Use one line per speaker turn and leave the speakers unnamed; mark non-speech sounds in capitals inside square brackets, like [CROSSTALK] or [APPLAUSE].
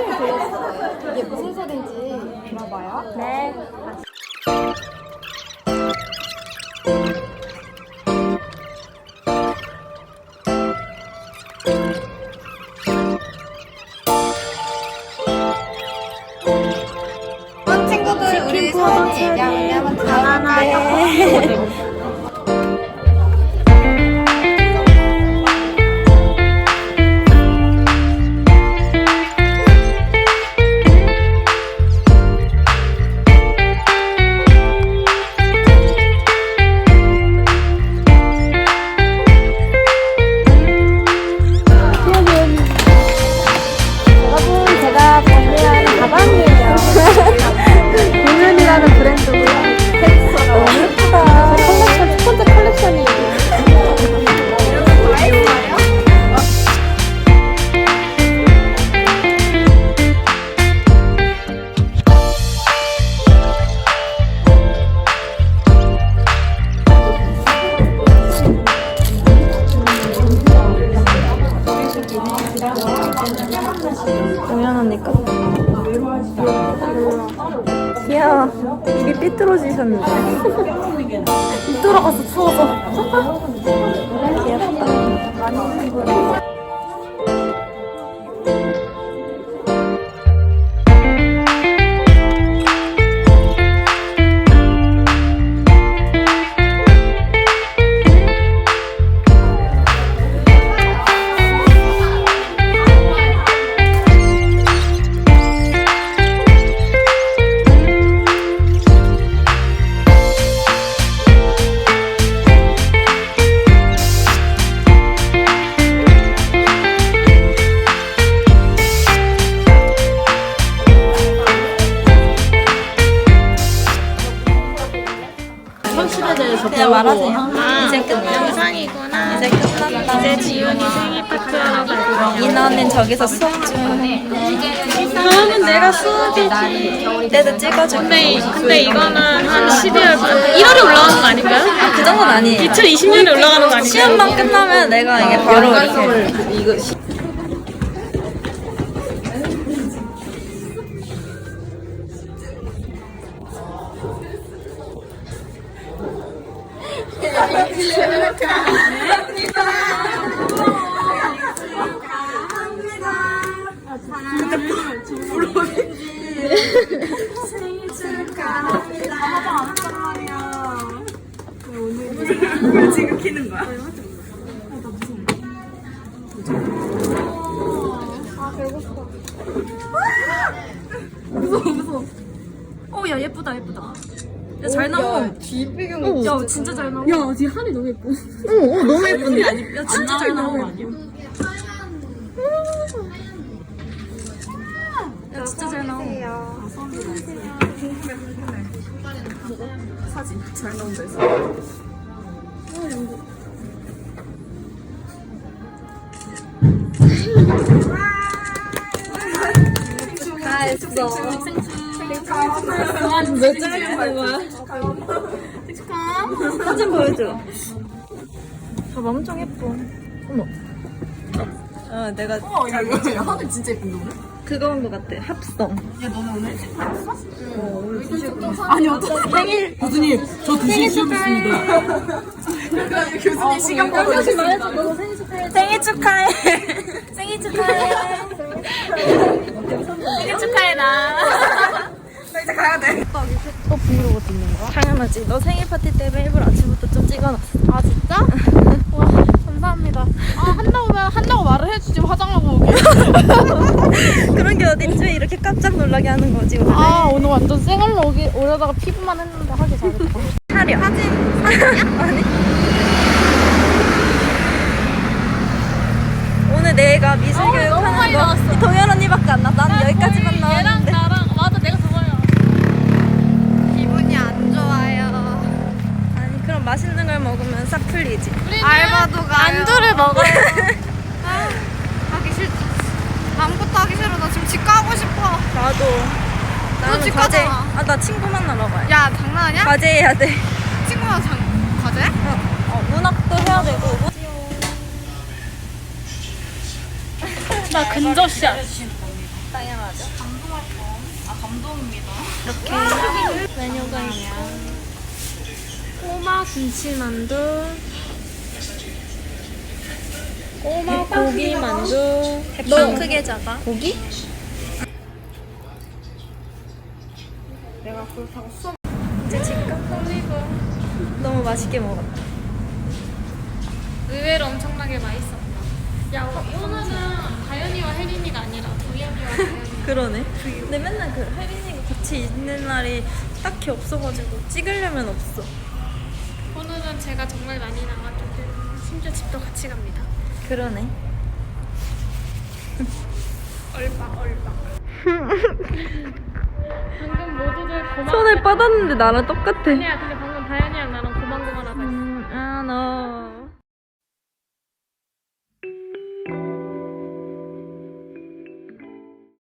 소리를 들렸어요. 이게 무슨 소리인지 들어봐요.
네.
친구들 우리 얘기하면 들어볼까요? [LAUGHS]
공연 언니까? 귀여워. 입이 삐뚤어지셨는데. 삐뚤어가서 추워서. 귀엽다. 그냥 말하세요. 이제 끝.
영상이구나.
이제 끝났다.
이제 지훈이 생일 파티하러 갈 거야.
인어는 저기서 수업 중.
그러면 내가 수업이지.
때도 찍어줄
근데. 근데 이거는 한 12월, 1월에 올라가는 거 아닌가요?
그 정도는 아니에요.
2020년에 올라가는 거 아닌가요?
시험만 끝나면 내가 이게 바로 이렇게.
어, 야, 예쁘다, 예쁘다. 야, 잘 나와.
뒷배경
야, 진짜 잘 나와. 야, 뒤 하늘이 너무 예뻐.
어, 너무 예쁜데?
야, 진짜 잘 나와. 야, 진짜 잘 나와.
다 했어. 몇장 찍는 거야? 사진 보여줘. 봐봐, 엄청 예뻐. 어머. 어, 내가. 어, 야, 이거 하늘 진짜 예쁜데, 오늘? 그거 한거 같아. 합성. 야, 너는 오늘 찍었어? 어, 오늘. 아니, 어떤 생일.
교수님, 저 2시에 시험 있습니다.
교수님 시간 말해줘. 너 생일 축하해. 생일 축하해. 생일 축하해.
생일 축하해, 나.
또 브이로그 찍는 거야? 당연하지. 너 생일 파티 때문에 일부러 아침부터 좀 찍어놨어.
아, 진짜? [LAUGHS] 와, 감사합니다. 아, 한다고, 한다고 말을 해주지, 화장하고 오게. [LAUGHS]
그런 게 어딨지? 이렇게 깜짝 놀라게 하는 거지. 오늘.
아, 오늘 완전 생얼로 오기, 오려다가 피부만 했는데 하기 잘했다. [LAUGHS]
차려. 사진. 아니. 오늘 내가 미술
어,
교육
너무
하는
많이
거
나왔어.
동현 언니밖에 안 나. 나는 여기까지만
얘랑
나왔는데.
나랑, 맞아, 내가 저거야.
기분이 안 좋아요.
아니 그럼 맛있는 걸 먹으면 싹 풀리지.
알바도 가요.
안주를 먹어요.
하기 싫다. 아무것도 하기 싫어. 나 지금 집 가고 싶어.
나도. 나는
집
과제.
가잖아.
아나 친구 만나러 가야.
야 장난하냐?
과제 해야 돼.
친구랑 장 과제?
어, 문학도 해야 되고.
나 근저씨야.
당연하죠.
감동할 거. 아 감동입니다.
이렇게 메뉴가 있고
꼬마 김치만두.
꼬마 고기 만두. 너 크게 작아. 고기?
내가 그렇다고 수업
이제 집값 올리고 너무 맛있게 먹었다.
의외로 엄청나게 맛있었
그러네. 근데 맨날 그 혜린이가 같이 있는 날이 딱히 없어가지고 찍으려면 없어.
오늘은 제가 정말 많이 때문에 심지어 집도 같이 갑니다.
그러네. [LAUGHS]
얼박 얼박. [LAUGHS] 방금 모두들 고만.
손을 뻗었는데 나랑 똑같아.
아니야 근데 방금